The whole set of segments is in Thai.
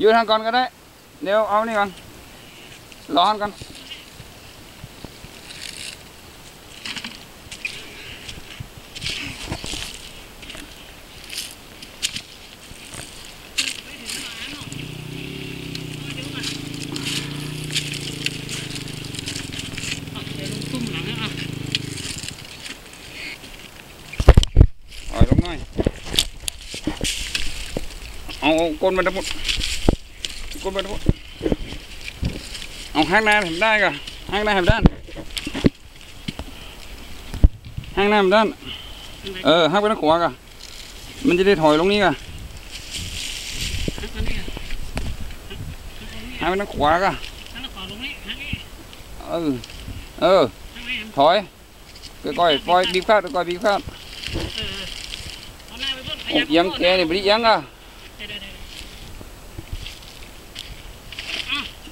ยืนทางก่อนก็ได้ เดี๋ยวเอานี่ก่อนร้อนกันเอาลงซุ่มหลังนะอะถอยลงหน่อยเอาก้นมาทั้งหมด ก้นมาทั้งหมดเอาห้างหน้าเห็นได้ก่ะห้างหน้าเห็นด้านห้างหน้าเห็นด้าน เออห้างไปทางขวาก่ะมันจะได้ถอยลงนี้ก่ะอันนี้อะห้างไปทางขวาก่ะอันนั้นขอลงนี่ฮะนี่เออ เออทางไหนถอยค่อยๆปล่อยบีบคาดค่อยๆบีบคาดเออเอาหน้าไปเพิ่มโอ้เอียังแกนี่บริยังอะ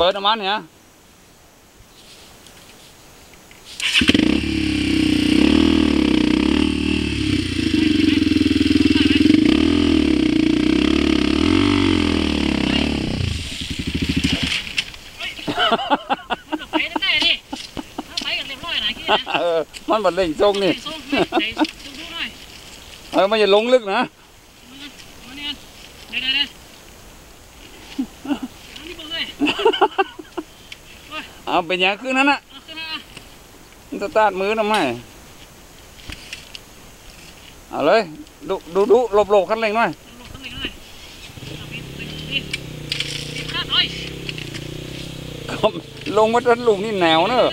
เปิดน้ำมันเนี่ย มันจะไปได้ไงดิถ้าไปกันเรียบร้อยนะกี้นะ เออมันบัดเล่งทรงนี่ ส่งให้ใส่ดูหน่อย เออมันจะลงลึกนะ มาเนี่ยเดี๋ยวเดี๋ยว เอาไปอย่างขึ้นนั้นน่ะมันจะตาดมือทำไมเอาเลยดูดูดูหลบหลบขั้นเร่งหน่อยลงมาจนลุงนี่แนวเนอะ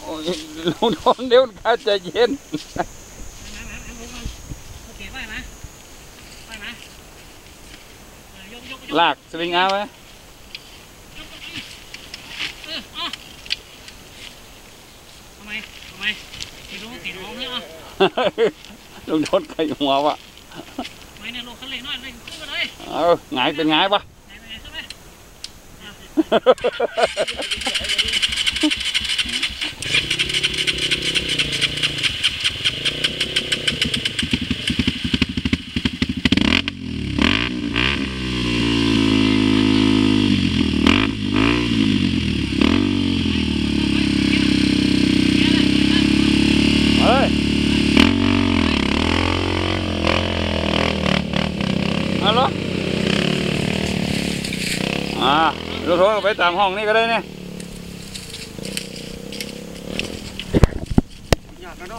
โอ้ยลงนอนเดี๋ยวข้าจะเย็น โอเคไปไหมไปไหมยกยกยก ลากสวิงเอาไว้ทำไมทำไมตีลงตีลงเนี่ยอะลงโดนไก่หัววะไม่เนี่ยลงคันเร่งหน่อยเร่งขึ้นมาเลยเออหงายเป็นหงายปะ ไหนไหนขึ้นไปอะ เฮ้ยเอาเหรอ อ่ารถโทรไปตามห้องนี่ก็ได้เนี่ย